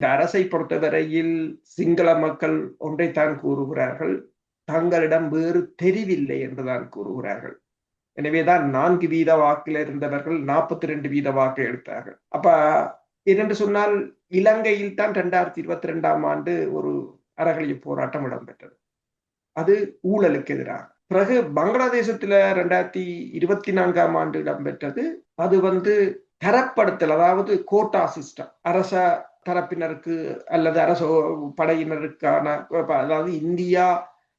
இந்த அரசை பொறுத்தவரையில் சிங்கள மக்கள் ஒன்றைத்தான் கூறுகிறார்கள். தங்களிடம் வேறு தெரிவில்லை என்றுதான் கூறுகிறார்கள். எனவேதான் நான்கு வீத வாக்கில் இருந்தவர்கள் நாற்பத்தி ரெண்டு வீத வாக்கு எடுத்தார்கள். அப்ப என்னென்று சொன்னால் இலங்கையில் தான் ரெண்டாயிரத்தி இருபத்தி ரெண்டாம் ஆண்டு ஒரு அறகலிய போராட்டம் இடம்பெற்றது. அது ஊழலுக்கு எதிராக. பிறகு பங்களாதேசத்துல ரெண்டாயிரத்தி இருபத்தி நான்காம் ஆண்டு இடம்பெற்றது. அது வந்து தரப்படுத்தல் அதாவது கோட்டா சிஸ்டம் அரச தரப்பினருக்கு அல்லது அரச படையினருக்கான அதாவது இந்தியா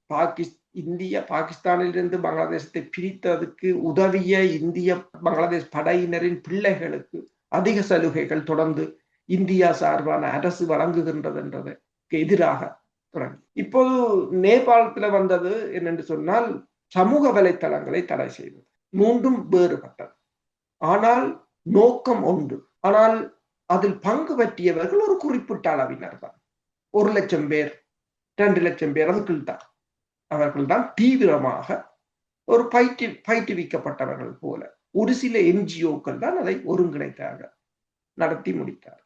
பாகிஸ் இந்தியா பாகிஸ்தானிலிருந்து பங்களாதேசத்தை பிரித்ததுக்கு உதவிய இந்திய பங்களாதேஷ் படையினரின் பிள்ளைகளுக்கு அதிக சலுகைகள் தொடர்ந்து இந்தியா சார்பான அரசு வழங்குகின்றது என்றதற்கு எதிராக தொடங்கி. இப்போது நேபாளத்துல வந்தது என்னென்று சொன்னால் சமூக வலைத்தளங்களை தடை செய்தது. மூன்றும் வேறுபட்டது. ஆனால் நோக்கம் ஒன்று. ஆனால் அதில் பங்கு பற்றியவர்கள் ஒரு குறிப்பிட்ட அளவினர் தான் ஒரு லட்சம் பேர் ரெண்டு லட்சம் பேர் அதுக்குள் தான். அவர்கள் தான் தீவிரமாக ஒரு பயிற்று பயிற்றுவிக்கப்பட்டவர்கள் போல. ஒரு சில என்ஜிஓக்கள் தான் அதை ஒருங்கிணைத்தார்கள் நடத்தி முடித்தார்.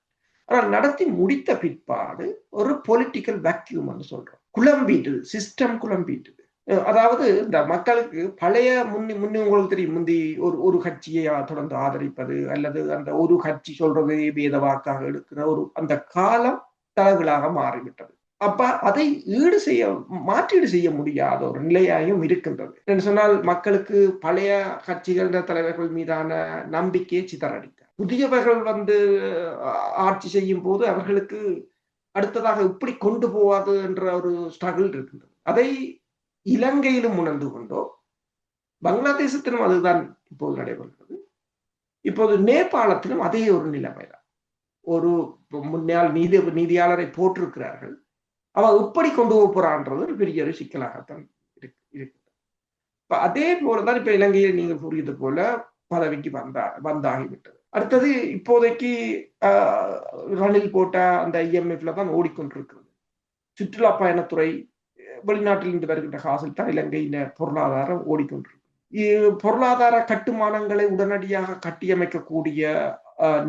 ஆனால் நடத்தி முடித்த பிற்பாடு ஒரு பொலிட்டிக்கல் வேக்யூம் சொல்றோம். குழம்பீட்டு சிஸ்டம் குழம்பீட்டு அதாவது இந்த மக்களுக்கு பழைய முன்னி முன்னி உங்களுக்கு தெரியும் முந்தி ஒரு ஒரு கட்சியை தொடர்ந்து ஆதரிப்பது அல்லது அந்த ஒரு கட்சி சொல்றது வேத வாக்காக எடுக்கிற ஒரு அந்த காலம் தளவுகளாக மாறிவிட்டது. அப்ப அதை ஈடு செய்ய மாற்றீடு செய்ய முடியாத ஒரு நிலையாயும் இருக்கின்றது. என்று சொன்னால் மக்களுக்கு பழைய கட்சிகள் தலைவர்கள் மீதான நம்பிக்கையை சிதறடித்தார் புதியவர்கள் வந்து ஆட்சி செய்யும் போது அவர்களுக்கு அடுத்ததாக இப்படி கொண்டு போவாது என்ற ஒரு ஸ்ட்ரகிள் இருக்கின்றது. அதை இலங்கையிலும் உணர்ந்து கொண்டோ பங்களாதேசத்திலும் அதுதான் இப்போது நடைபெறுகிறது. இப்போது நேபாளத்திலும் அதே ஒரு நிலைமைதான். ஒரு முன்னாள் நீதி நீதியாளரை போட்டிருக்கிறார்கள் அவன் எப்படி கொண்டு போக போறான்றது ஒரு பெரிய ஒரு சிக்கலாகத்தான் இருக்கு. இப்ப அதே போலதான் இப்ப இலங்கையில் நீங்கள் கூறியது போல பதவிக்கு வந்தா வந்தாகிவிட்டது. அடுத்தது இப்போதைக்கு ரணில் போட்ட அந்த ஐஎம்எஃப்ல தான் ஓடிக்கொண்டிருக்கிறது. சுற்றுலா பயணத்துறை வெளிநாட்டிலிருந்து வருகின்ற காசில் தான் இலங்கையின் பொருளாதாரம் ஓடிக்கொண்டிருக்கு பொருளாதார கட்டுமானங்களை உடனடியாக கட்டியமைக்கக்கூடிய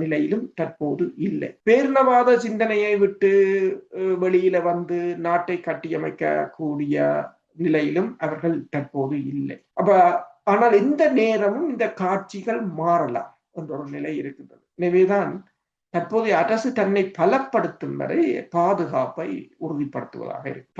நிலையிலும் தற்போது இல்லை. பேரினவாத சிந்தனையை விட்டு வெளியில வந்து நாட்டை கட்டியமைக்க கூடிய நிலையிலும் அவர்கள் தற்போது இல்லை. அப்ப ஆனால் இந்த நேரமும் இந்த காட்சிகள் மாறலாம் என்ற ஒரு நிலை இருக்கின்றது. எனவேதான் தற்போதைய அரசு தன்னை பலப்படுத்தும் வரை பாதுகாப்பை உறுதிப்படுத்துவதாக இருக்கு.